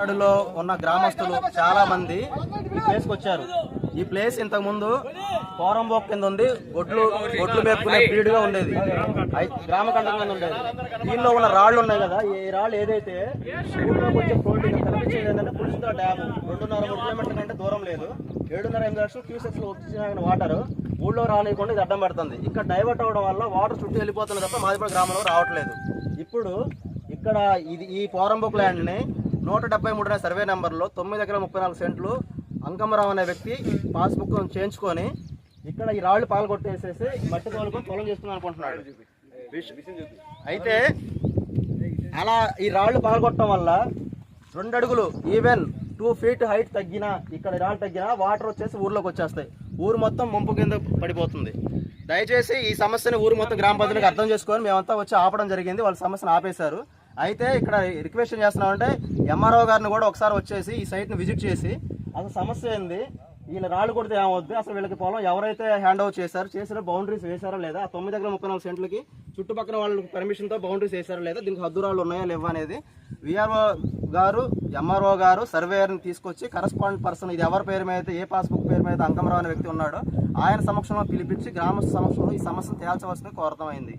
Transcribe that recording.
తమిళనాడులో ఉన్న గ్రామస్తులు చాలా మంది ఈ ప్లేస్కి వచ్చారు. ఈ ప్లేస్ ఇంతకు ముందు పోరంబోక్ కింద ఉంది. గొడ్లు గొడ్లు మేపుకునే పీడుగా ఉండేది. గ్రామ కంఠం కింద ఉండేది. దీనిలో ఉన్న రాళ్ళు ఉన్నాయి కదా ఈ రాళ్ళు ఏదైతే ఊళ్ళోకి వచ్చే ఫ్లోటింగ్ కనిపించేది ఏంటంటే పులుసుతో డ్యామ్. రెండున్నర మూడు కిలోమీటర్ల కంటే దూరం లేదు. ఏడున్నర ఎనిమిది లక్షలు క్యూసెక్స్లో వచ్చిన వాటర్ ఊళ్ళో రానియకుండా ఇది అడ్డం పడుతుంది. ఇక్కడ డైవర్ట్ అవ్వడం వల్ల వాటర్ చుట్టూ వెళ్ళిపోతుంది తప్ప మాదిపడ గ్రామంలో రావట్లేదు. ఇప్పుడు ఇక్కడ ఇది ఈ పోరంబోక్ ల్యాండ్ని నూట డెబ్బై మూడున సర్వే నెంబర్లో తొమ్మిది ఎకరాల ముప్పై నాలుగు సెంట్లు అంకమరావు అనే వ్యక్తి పాస్బుక్ చేయించుకొని ఇక్కడ ఈ రాళ్ళు పాల్గొట్టేసేసి మట్టి తోలుకొని పొలం చేస్తున్నాను అనుకుంటున్నాడు. అయితే అలా ఈ రాళ్ళు పాల్గొట్టడం వల్ల రెండు అడుగులు ఈవెన్ టూ ఫీట్ హైట్ తగ్గినా ఇక్కడ రాళ్ళు తగ్గినా వాటర్ వచ్చేసి ఊర్లోకి వచ్చేస్తాయి. ఊరు మొత్తం ముంపు కింద పడిపోతుంది. దయచేసి ఈ సమస్యని ఊరు మొత్తం గ్రామ ప్రజలకు అర్థం చేసుకొని మేమంతా వచ్చి ఆపడం జరిగింది. వాళ్ళ సమస్యను ఆపేశారు. అయితే ఇక్కడ రిక్వెస్ట్ చేస్తున్నామంటే ఎంఆర్ఓ గారిని కూడా ఒకసారి వచ్చేసి ఈ సైట్ని విజిట్ చేసి అసలు సమస్య ఏంది? వీళ్ళ రాళ్ళు కొడితే ఏమవుద్ది? అసలు వీళ్ళకి పొలం ఎవరైతే హ్యాండ్ ఓవర్ చేశారు చేసిన బౌండరీస్ వేశారా లేదా? ఆ తొమ్మిది దగ్గర ముప్పై నాలుగు సెంట్లకి చుట్టుపక్కల వాళ్ళకి పర్మిషన్తో బౌండరీస్ వేశారో లేదా? దీనికి హద్దురాళ్ళు ఉన్నాయా లేవా అనేది విఆర్ఓ గారు ఎంఆర్ఓ గారు సర్వేయర్ని తీసుకొచ్చి కరస్పాండెంట్ పర్సన్ ఇది ఎవరి పేరు మీద అయితే ఏ పాస్బుక్ పేరు మీద అంకమరావు అనే వ్యక్తి ఉన్నాడో ఆయన సమక్షంలో పిలిపించి గ్రామస్థ సమక్షంలో ఈ సమస్యను తేల్చవలసిన కోరతమైంది